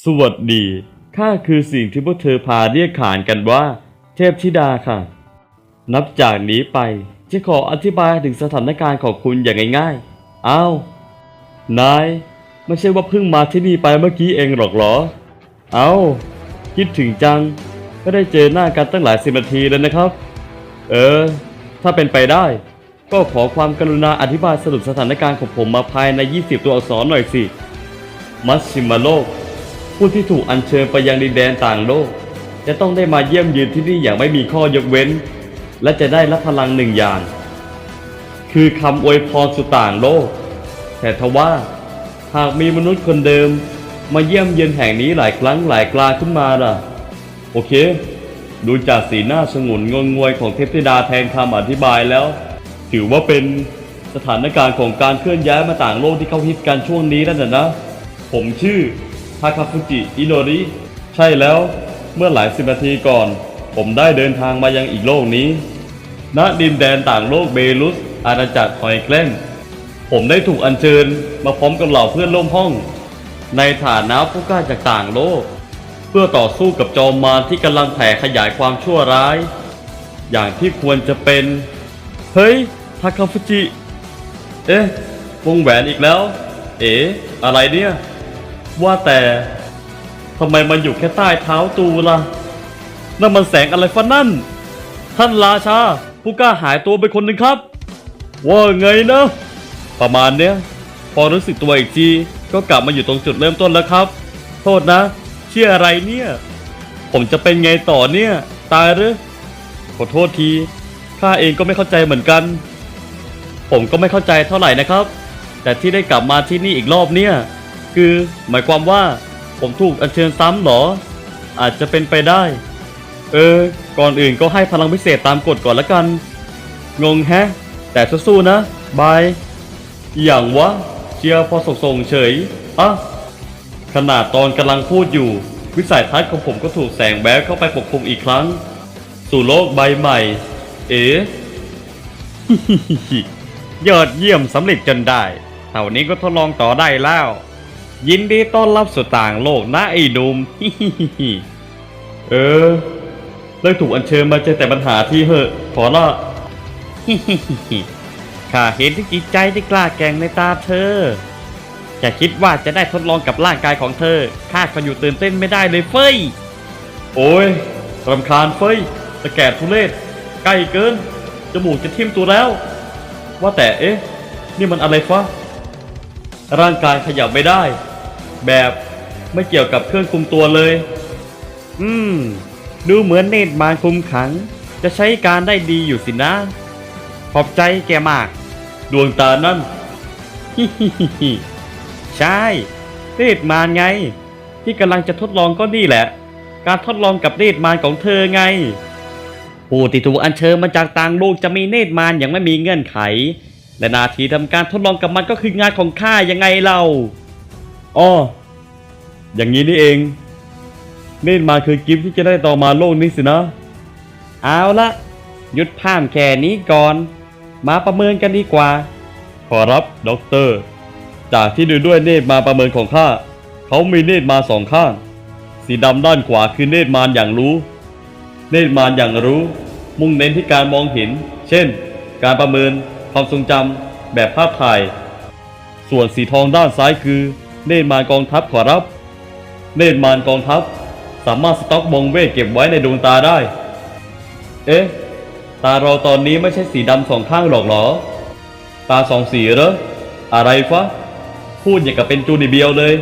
สวัสดี ข้าคือสิ่งที่พวกเธอพาเรียกขานกันว่า เทพธิดาค่ะ นับจากนี้ไปจะขออธิบายถึงสถานการณ์ของคุณอย่างง่ายๆ อ้าว นาย ไม่ใช่ว่าเพิ่งมาที่นี่ไปเมื่อกี้เองหรอกเหรอ เอาคิดถึงจัง ก็ได้เจอหน้ากันตั้งหลายสิบนาทีแล้วนะครับ เออ ถ้าเป็นไปได้ ก็ขอความกรุณาอธิบายสรุปสถานการณ์ของผมมาภายใน 20 ตัวอักษรหน่อยสิ มัชชิมาโลก ผู้ที่ถูกอัญเชิญไปยังดินแดนต่างโลก จะต้องได้มาเยี่ยมเยือนที่นี่อย่างไม่มีข้อยกเว้น และจะได้รับพลังหนึ่งอย่าง คือคำอวยพรสุต่างโลก แต่ทว่า หากมีมนุษย์คนเดิม มาเยี่ยมเยือนแห่งนี้หลายครั้งหลายกลาขึ้นมาล่ะ โอเค ดูจากสีหน้าสงุนงงงวยของเทพธิดาแทนคำอธิบายแล้ว ถือว่าเป็นสถานการณ์ของการเคลื่อนย้ายมาต่างโลกที่เขาฮิตกันช่วงนี้นั่นน่ะนะผมชื่อ ทาคาฟุจิอิโนริใช่แล้วเมื่อหลายสิบนาทีก่อน ผมได้เดินทางมายังอีกโลกนี้ ณดินแดนต่างโลกเบลุส อาณาจักรหอยแกล้ง ผมได้ถูกอัญเชิญมาพร้อมกับเหล่าเพื่อนร่วมห้อง ในฐานะผู้กล้าจากต่างโลก เพื่อต่อสู้กับจอมมารที่กำลังแผ่ขยายความชั่วร้าย อย่างที่ควรจะเป็น เฮ้ยทาคาฟุจิ เอ๊ะ วงแหวนอีกแล้ว เอ๋อะไรเนี่ย ว่าแต่ทำไมมันอยู่แค่ใต้เท้าตูล่ะนั่นมันแสงอะไรฟะนั่น ท่านราชา ผู้กล้าหายตัวไปคนหนึ่งครับ ว่าไงนะ ประมาณเนี้ย พอรู้สึกตัวอีกทีก็กลับมาอยู่ตรงจุดเริ่มต้นแล้วครับ โทษนะ เชื่ออะไรเนี่ย ผมจะเป็นไงต่อเนี่ย ตายหรือขอโทษทีข้าเองก็ไม่เข้าใจเหมือนกัน ผมก็ไม่เข้าใจเท่าไหร่นะครับ แต่ที่ได้กลับมาที่นี่อีกรอบเนี่ย คือหมายความว่าผมถูกอัญเชิญซ้ำหรอ อาจจะเป็นไปได้ เออ ก่อนอื่นก็ให้พลังพิเศษตามกฎก่อนละกัน งงแฮะ แต่สู้ๆนะ บาย อย่างวะเชียร์พอส่งเฉยอะขนาดตอนกำลังพูดอยู่ วิสัยทัศน์ของผมก็ถูกแสงแบดเข้าไปปกคลุมอีกครั้ง สู่โลกใบใหม่ เอ๋ยอดเยี่ยมสำเร็จจนได้เท่านี้ก็ทดลองต่อได้แล้ว ยินดีต้อนรับสู่ต่างโลกนะไอ้หนุ่มเออเลิกถูกอัญเชิญมาเจอแต่ปัญหาที่เหอะ ขอละข้าเห็นถึงจิตใจที่กล้าแก่งในตาเธอแค่คิดว่าจะได้ทดลองกับร่างกายของเธอข้าก็อยู่ตื่นเต้นไม่ได้เลยเฟ้ย โอ้ยรำคาญเฟ้ยตะแกดทุเรศใกล้เกิน จมูกจะทิ่มตัวแล้ว ว่าแต่เอ๊ะ นี่มันอะไรฟะร่างกายขยับไม่ได้ แบบไม่เกี่ยวกับเครื่องคุมตัวเลย อืม ดูเหมือนเนตรมารคุมขัง จะใช้การได้ดีอยู่สินะ ขอบใจแกมาก ดวงตานั่นฮิใช่เนตรมารไง ที่กำลังจะทดลองก็นี่แหละ การทดลองกับเนตรมารของเธอไง ผู้ที่ถูกอัญเชิญมาจากต่างโลกจะมีเนตรมารอย่างไม่มีเงื่อนไข และนาทีทำการทดลองกับมันก็คืองานของข้ายังไงเล่า อ้ออย่างนี้นี่เองเนตรมาคือกิฟที่จะได้ต่อมาโลกนี้สินะ เอาละหยุดพามแค่นี้ก่อน มาประเมินกันดีกว่า ขอรับด็อกเตอร์ จากที่ดูด้วยเนตรมาประเมินของข้าเขามีเนตรมาสองข้าง สีดำด้านขวาคือเนตรมารอย่างรู้ เนตรมารอย่างรู้ มุ่งเน้นที่การมองเห็น เช่น การประเมินความทรงจำแบบภาพถ่าย ส่วนสีทองด้านซ้ายคือ เนตรมารกองทัพขอรับ เนตรมารกองทัพ สามารถสต็อกมงเวทเก็บไว้ในดวงตาได้ เอ๊ะ ตาเราตอนนี้ไม่ใช่สีดำสองข้างหรอกเหรอ ตาสองสีเหรอ อะไรฟะ พูดอย่างกับเป็นจูนิเบียวเลย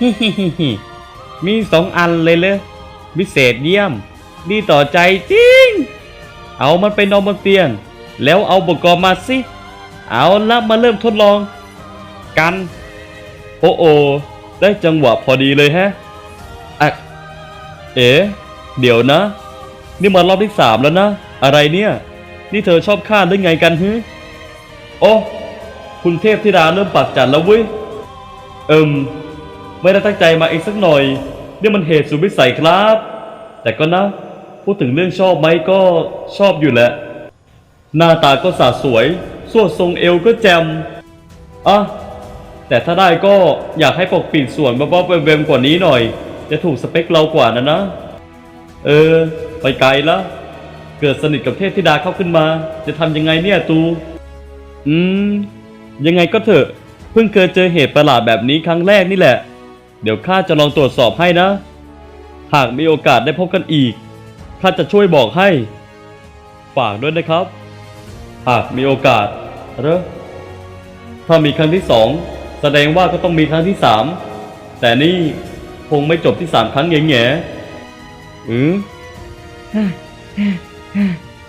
ฮิฮิฮิฮิมีสองอันเลยเลยวิเศษเยี่ยม ดีต่อใจจริง เอามันไปนอนบนเตียง แล้วเอาอุปกรณ์มาสิ เอาละมาเริ่มทดลอง กัน โอ้โอได้จังหวะพอดีเลยแฮะอะเอ๋เดี๋ยวนะ นี่มารอบที่สามแล้วนะ อะไรเนี่ย นี่เธอชอบข้าหรือไงกันฮึโอ้คุณเทพธิดาเริ่มปากจัดแล้วเว้ยเอิมไม่ได้ตั้งใจมาเองสักหน่อยนี่มันเหตุสุดวิสัยครับ แต่ก็นะ พูดถึงเรื่องชอบไหมก็ชอบอยู่แหละ หน้าตาก็สาสวยสวดทรงเอวก็แจมอะ แต่ถ้าได้ก็อยากให้ปกปิดส่วนบ๊อบๆเวมๆกว่านี้หน่อย จะถูกสเปคเรากว่านะนะ เออ ไปไกลแล้วเกิดสนิทกับเทพธิดาเข้าขึ้นมา จะทำยังไงเนี่ยตู อืม ยังไงก็เถอะ เพิ่งเคยเจอเหตุประหลาดแบบนี้ครั้งแรกนี่แหละ เดี๋ยวข้าจะลองตรวจสอบให้นะ หากมีโอกาสได้พบกันอีกข้าจะช่วยบอกให้ ฝากด้วยนะครับ หากมีโอกาสเรอถ้ามีครั้งที่สอง แสดงว่าก็ต้องมีครั้งที่สามแต่นี่คงไม่จบที่สามครั้งแง่แง่อืม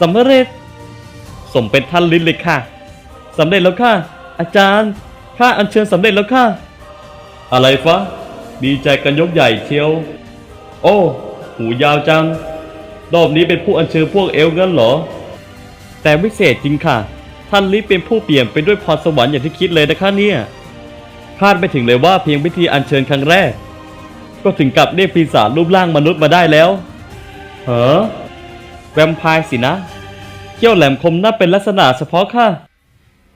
สำเร็จ สมเป็นท่านลิ้นเลยค่ะสำเร็จแล้วค่ะ อาจารย์ข้าอัญเชิญสำเร็จแล้วค่ะ อะไรฟะดีใจกันยกใหญ่เชียว โอ้หูยาวจัง รอบนี้เป็นผู้อัญเชิญพวกเอลงั้นเหรอ แต่วิเศษจริงค่ะ ท่านลิเป็นผู้เปลี่ยมไปด้วยพรสวรรค์อย่างที่คิดเลยนะคะเนี่ย คาดไม่ถึงเลยว่าเพียงพิธีอัญเชิญครั้งแรก ก็ถึงกับเรียกปีศาจรูปร่างมนุษย์มาได้แล้วเหรอแวมไพร์สินะ เขี้ยวแหลมคมน่าเป็นลักษณะเฉพาะค่ะ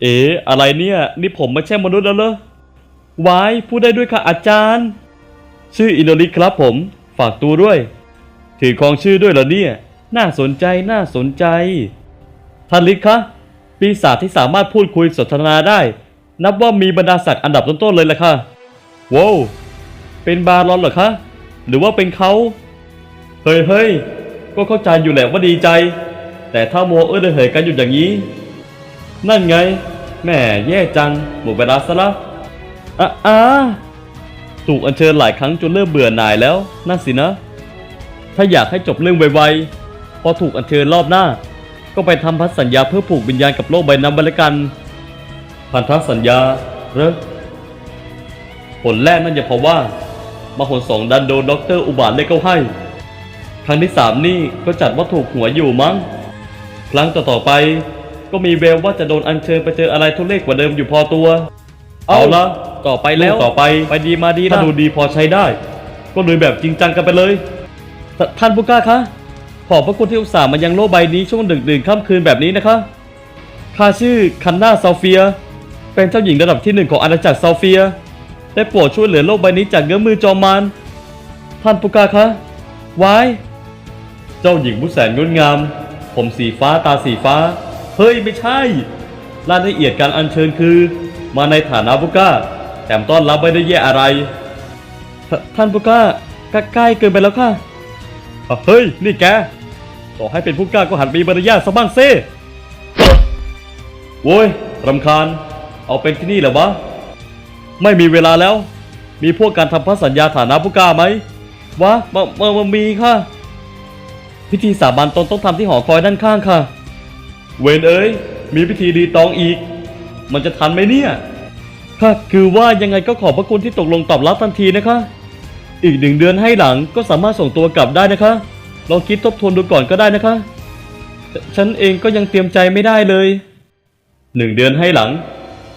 เอ๋อะไรเนี่ย นี่ผมไม่ใช่มนุษย์แล้วเหรอวายพูดได้ด้วยค่ะอาจารย์ ชื่ออินโดริครับผม ฝากตัวด้วย ถือครองชื่อด้วยเหรอเนี่ย น่าสนใจน่าสนใจท่านลิศคะปีศาจที่สามารถพูดคุยสนทนาได้ นับว่ามีบรรดาศักดิ์อันดับต้นๆเลยล่ะค่ะว้าวเป็นบารอนเหรอคะหรือว่าเป็นเขาเฮ้ยเฮ้ยก็เข้าใจอยู่แหละว่าดีใจ แต่ถ้ามัวเอื้อเหยกันอยู่อย่างนี้ นั่นไงแม่แย่จังหมดเวลาซะละอะอ่าถูกอัญเชิญหลายครั้งจนเริ่มเบื่อหน่ายแล้ว นั่นสินะ ถ้าอยากให้จบเรื่องไวๆพอถูกอัญเชิญรอบหน้า ก็ไปทำพันธสัญญาเพื่อผูกวิญญาณกับโลกใบนั้นไปล้วกัน พันธสัญญาเหรอผลแรกนั่นอย่าเพราะว่า มาหนสองดันโดนด็อกเตอร์อุบาทเล่เขาให้ ครั้งที่สามนี่ก็จัดว่าถูกหัวอยู่มั้ง ครั้งต่อๆไป ก็มีแววว่าจะโดนอัญเชิญไปเจออะไรทุเรศกว่าเดิมอยู่พอตัว เอาละต่อไปแล้วต่อไปไปดีมาดีถ้าดูดีพอใช้ได้ ก็เลยแบบจริงจังกันไปเลยทท่านผู้กล้าคะขอบพระคุณที่อุตส่าห์มายังโลกใบนี้ช่วงดึกดื่นค่ำคืนแบบนี้นะคะข้าชื่อคันนาซาเฟีย เป็นเจ้าหญิงระดับที่หนึ่งของอาณาจักรซาเฟีย ได้โปรดช่วยเหลือโลกใบนี้จากเงื้อมือจอมมารท่านผู้กาคะวายเจ้าหญิงผู้แสนงดงาม ผมสีฟ้าตาสีฟ้า เฮ้ยไม่ใช่รายละเอียดการอัญเชิญคือ มาในฐานะผู้กาแถมต้อนรับไม่ได้แย่อะไรทท่านผู้กาใกล้เกินไปแล้วค่ะอะเฮ้ย นี่แก ต่อให้เป็นผู้กล้าก็หันมีมารยาทซะบ้างเซ่โว้ยรำคาญ เอาเป็นที่นี่แหละวะไม่มีเวลาแล้ว มีพวกการทำพันธสัญญาฐานะผู้กล้าไหมวะมามามามีค่ะ พิธีสาบานตนต้องทำที่หอคอยด้านข้างค่ะ เวนเอ้ย มีพิธีรีตองอีก มันจะทันไหมเนี่ยค่ะคือว่ายังไงก็ขอบพระคุณที่ตกลงตอบรับทันทีนะคะ อีกหนึ่งเดือนให้หลังก็สามารถส่งตัวกลับได้นะคะลองคิดทบทวนดูก่อนก็ได้นะคะ ฉันเองก็ยังเตรียมใจไม่ได้เลยหนึ่งเดือนให้หลัง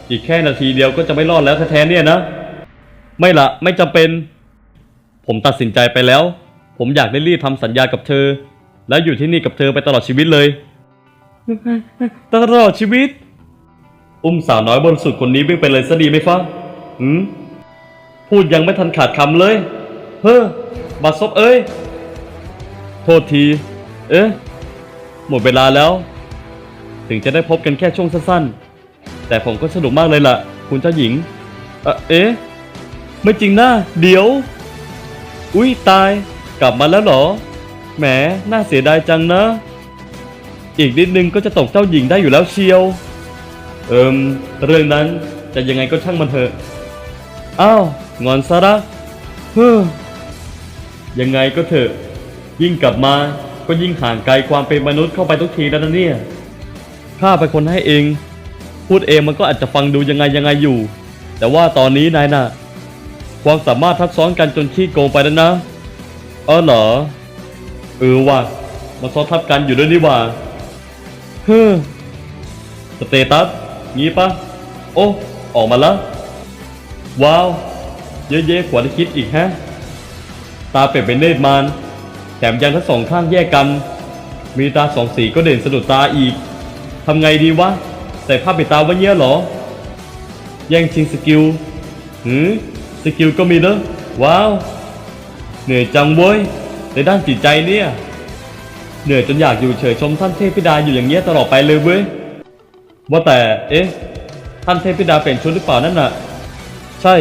อีกแค่นาทีเดียวก็จะไม่รอดแล้วแท้ๆเนี่ยนะ ไม่ละไม่จำเป็น ผมตัดสินใจไปแล้ว ผมอยากได้รีบทำสัญญากับเธอ แล้วอยู่ที่นี่กับเธอไปตลอดชีวิตเลย ตลอดชีวิต อุ้มสาวน้อยบนสุดคนนี้วิ่งไปเลยซะดีไหมฟ้าหืมพูดยังไม่ทันขาดคำเลย เฮ้อบาซบเอ้ย โทษที เอ๊ะ หมดเวลาแล้ว ถึงจะได้พบกันแค่ช่วงสั้นๆ แต่ผมก็สนุกมากเลยล่ะ คุณเจ้าหญิง เอ่อเอ๊ะ ไม่จริงนะ เดี๋ยว อุ้ยตาย กลับมาแล้วเหรอ แหม น่าเสียดายจังนะ อีกนิดนึงก็จะตกเจ้าหญิงได้อยู่แล้วเชียว เอิมเรื่องนั้นจะยังไงก็ช่างมันเถอะ อ้าว งอนซะละเฮ้อยังไงก็เถอะ ยิ่งกลับมาก็ยิ่งห่างไกลความเป็นมนุษย์เข้าไปทุกทีแล้วนะเนี่ย ข้าเป็นคนให้เอง พูดเองมันก็อาจจะฟังดูยังไงยังไงอยู่ แต่ว่าตอนนี้นายน่ะ ความสามารถทับซ้อนกันจนขี้โกงไปแล้วนะ เออเหรอ เออว่ะมาซ้อนทับกันอยู่ด้วยนี่ว่าเฮ้อสเตตัสงี้ปะโอ้ออกมาแล้ว ว้าว เยอะแยะกว่าที่คิดอีกฮะ ตาเป็ดเป็นเนตรมานแถมยังทั้งสองข้างแยกกัน มีตาสองสีก็เด่นสะดุดตาอีกทำไงดีวะ ใส่ผ้าปิดตาไว้เงี้ยเหรอ แย่งชิงสกิลหืมสกิลก็มีเนอะว้าว เหนื่อยจังเว้ยในด้านจิตใจเนี่ย เหนื่อยจนอยากอยู่เฉยชมท่านเทพธิดาอยู่อย่างเงี้ยตลอดไปเลยเว้ย ว่าแต่ เอ๊ะ ท่านเทพธิดาเปลี่ยนชุดหรือเปล่านั่นน่ะ ใช่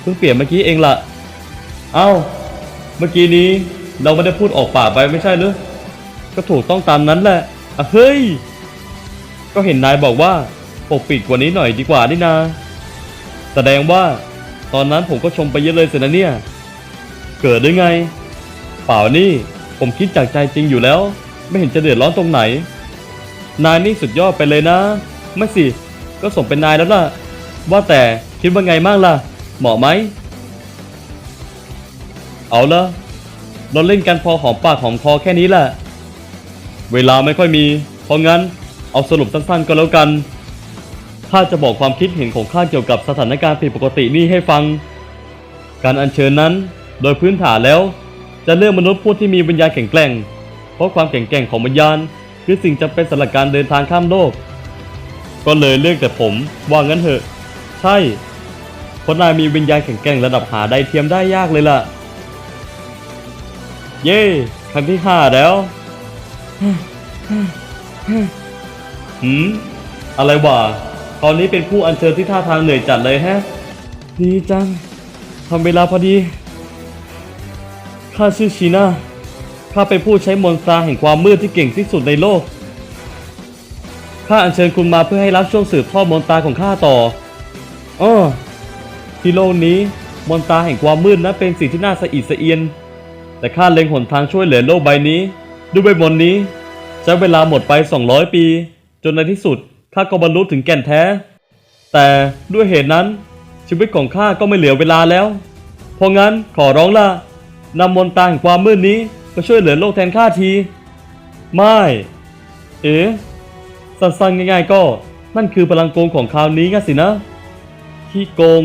เพิ่งเปลี่ยนเมื่อกี้เองล่ะ เอ้า เมื่อกี้นี้เราไม่ได้พูดออกปากไปไม่ใช่หรือก็ถูกต้องตามนั้นแหละอะเฮ้ย ก็เห็นนายบอกว่าปกปิดกว่านี้หน่อยดีกว่านี่นา แสดงว่าตอนนั้นผมก็ชมไปเยอะเลยสินะเนี่ย เกิดได้ไง เปล่านี่ ผมคิดจากใจจริงอยู่แล้ว ไม่เห็นจะเดือดร้อนตรงไหน นายนี่สุดยอดไปเลยนะ ไม่สิ ก็สมเป็นนายแล้วล่ะ ว่าแต่คิดว่าไงบ้างล่ะ เหมาะไหม เอาละเราเล่นกันพอหอมปากหอมคอแค่นี้แหละ เวลาไม่ค่อยมี เพราะงั้น เอาสรุปสั้นๆก็แล้วกันข้าจะบอกความคิดเห็นของข้าเกี่ยวกับสถานการณ์ผิดปกตินี่ให้ฟัง การอัญเชิญนั้น โดยพื้นฐานแล้ว จะเลือกมนุษย์ผู้ที่มีวิญญาณแข็งแกร่ง เพราะความแข็งแกร่งของวิญญาณ คือสิ่งจำเป็นสำหรับการเดินทางข้ามโลก ก็เลยเลือกแต่ผมว่างั้นเถอะ ใช่เพราะนายมีวิญญาณแข็งแกร่งระดับหาได้เทียมได้ยากเลยล่ะ เย้ครั้งที่ห้าแล้ว หืมอะไรวะตอนนี้เป็นผู้อัญเชิญที่ท่าทางเหนื่อยจัดเลยแฮะ ดีจังทำเวลาพอดีข้าชื่อชีน่าข้าเป็นผู้ใช้มนตราแห่งความมืดที่เก่งที่สุดในโลกข้าอัญเชิญคุณมาเพื่อให้รับช่วงสืบทอดมนตราของข้าต่ออ้อที่โลกนี้มนตราแห่งความมืดนั้นเป็นสิ่งที่น่าสะอิดสะเอียน แต่ข้าเล็งหนทางช่วยเหลือโลกใบนี้ ด้วยใบมนต์นี้ใช้เวลาหมดไป 200 ปี จนในที่สุดข้าก็บรรลุถึงแก่นแท้ แต่ด้วยเหตุนั้นชีวิตของข้าก็ไม่เหลือเวลาแล้ว เพราะงั้นขอร้องล่ะนำมนตราแห่งความมืดนี้มาช่วยเหลือโลกแทนข้าที ไม่ เอ๋สั้นๆง่ายๆก็นั่นคือพลังโกงของคราวนี้งั้นสินะ ที่โกง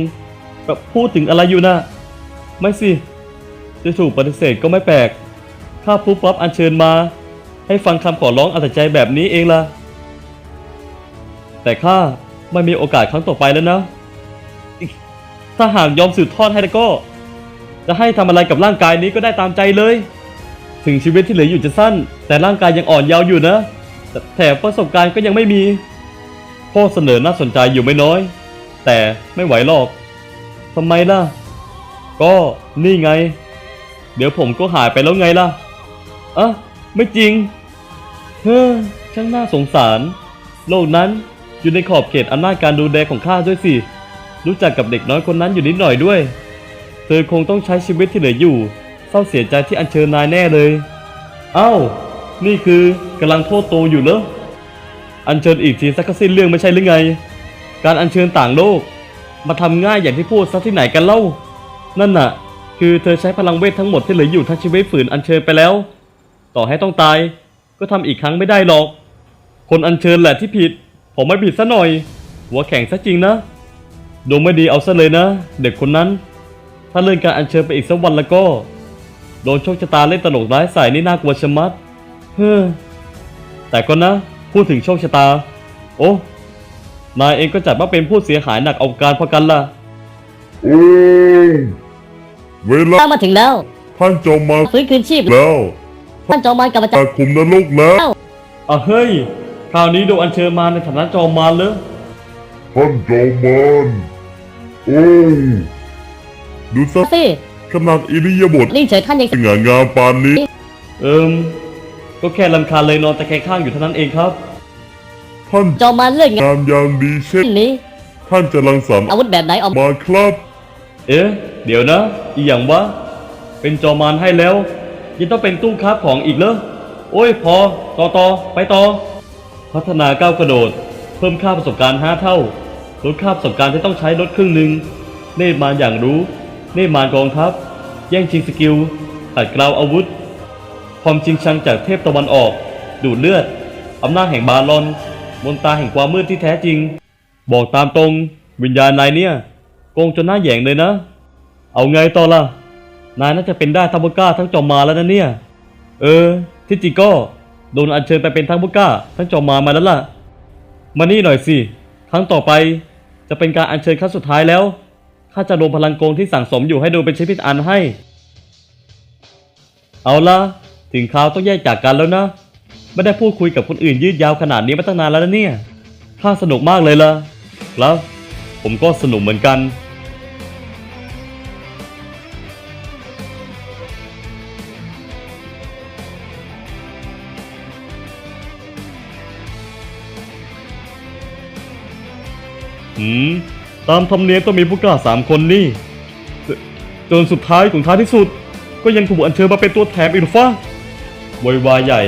แบบพูดถึงอะไรอยู่นะไม่สิ จะถูกปฏิเสธก็ไม่แปลก ข้าผู้ป๊อปอัญเชิญมา ให้ฟังคำขอร้องอัตใจแบบนี้เองล่ะ แต่ข้าไม่มีโอกาสครั้งต่อไปแล้วนะ ถ้าหากยอมสืบทอดให้แล้วก็ จะให้ทำอะไรกับร่างกายนี้ก็ได้ตามใจเลย ถึงชีวิตที่เหลืออยู่จะสั้น แต่ร่างกายยังอ่อนเยาว์อยู่นะแต่แถมประสบการณ์ก็ยังไม่มีข้อเสนอน่าสนใจอยู่ไม่น้อย แต่ไม่ไหวหรอกทำไมล่ะ ก็นี่ไง เดี๋ยวผมก็หายไปแล้วไงล่ะอะไม่จริง เฮ้อช่างน่าสงสาร โลกนั้น อยู่ในขอบเขตอำนาจการดูแลของข้าด้วยสิ รู้จักกับเด็กน้อยคนนั้นอยู่นิดหน่อยด้วย เธอคงต้องใช้ชีวิตที่เหลืออยู่ เศร้าเสียใจที่อัญเชิญนายแน่เลย เอ้า นี่คือกำลังโทษโตอยู่เหรอ อัญเชิญอีกทีสักก็สิ้นเรื่องไม่ใช่หรือไง การอัญเชิญต่างโลก มาทำง่ายอย่างที่พูดซะที่ไหนกันเล่า นั่นน่ะ คือเธอใช้พลังเวททั้งหมดที่เหลืออยู่ทั้งชีวิตฝืนอัญเชิญไปแล้ว ต่อให้ต้องตาย ก็ทำอีกครั้งไม่ได้หรอก คนอัญเชิญแหละที่ผิด ผมไม่ผิดซะหน่อย หัวแข็งซะจริงนะดวงไม่ดีเอาซะเลยนะ เด็กคนนั้น ถ้าเลื่อนการอัญเชิญไปอีกสักวันแล้วก็ โดนโชคชะตาเล่นตลกร้ายใส่นี่น่ากลัวชะมัด เฮ้อแต่ก็นะ พูดถึงโชคชะตา โอ้นายเองก็จัดว่าเป็นผู้เสียหายหนักเอาการพอกันล่ะโอ้เวลาข้ามาถึงแล้ว ท่านจอมมาฟื้นคืนชีพแล้วท่านจอมมารกลับมาจากตาคุมนรกแล้ว อะเฮ้ย คราวนี้โดนอัญเชิญมาในฐานะจอมมารเลยท่านจอมมารโอ้ดูซะสิขนาดอิริยาบถนิ่งเฉยท่านยังสง่างามปานนี้ เอิมก็แค่ลำคาญเลยนอนตะแคงข้างอยู่เท่านั้นเองครับ ท่านจอมมารเลื่อนงานงามอย่างดีเช่นนี้ ท่านจะรังสรรค์อาวุธแบบไหนออกมามาครับ เอ๊ะ เดี๋ยวนะ อีอย่างวะ เป็นจอมารให้แล้ว ยังต้องเป็นตู้ค้าของอีกเหรอ โอ้ยพอ ต่อต่อไปต่อ พัฒนาก้าวกระโดด เพิ่มค่าประสบการณ์ 5 เท่า ลดค่าประสบการณ์ที่ต้องใช้ลดครึ่งหนึ่ง เนตรมารอย่างรู้ เนตรมารกองทัพ แย่งชิงสกิลขัดกลาวอาวุธ ความจริงชังจากเทพตะวันออก ดูดเลือด อำนาจแห่งบาลอน มนตาแห่งความมืดที่แท้จริง บอกตามตรง วิญญาณนายเนี่ย โกงจนหน้าแหยงเลยนะ เอาไงต่อล่ะ นายน่าจะเป็นได้ทั้งบุก้าทั้งจอมมาแล้วนะเนี่ย เออ ที่จริงก็ โดนอัญเชิญไปเป็นทั้งบุก้า ทั้งจอมมามาแล้วล่ะ มานี่หน่อยสิ ครั้งต่อไปจะเป็นการอัญเชิญครั้งสุดท้ายแล้ว ข้าจะรวมพลังโกงที่สั่งสมอยู่ให้ดูเป็นชิ้นพิอันให้ เอาละถึงคราวต้องแยกจากกันแล้วนะ ไม่ได้พูดคุยกับคนอื่นยืดยาวขนาดนี้มาตั้งนานแล้วนะเนี่ย ข้าสนุกมากเลยล่ะ ครับ ผมก็สนุกเหมือนกันืม ตามธรรมเนียมต้องมีผู้กล้าสามคนนี่จจนสุดท้ายของท้ายที่สุด ก็ยังถูกอัญเชิญมาเป็นตัวแถมอีกฟ้าโวยวายใหญ่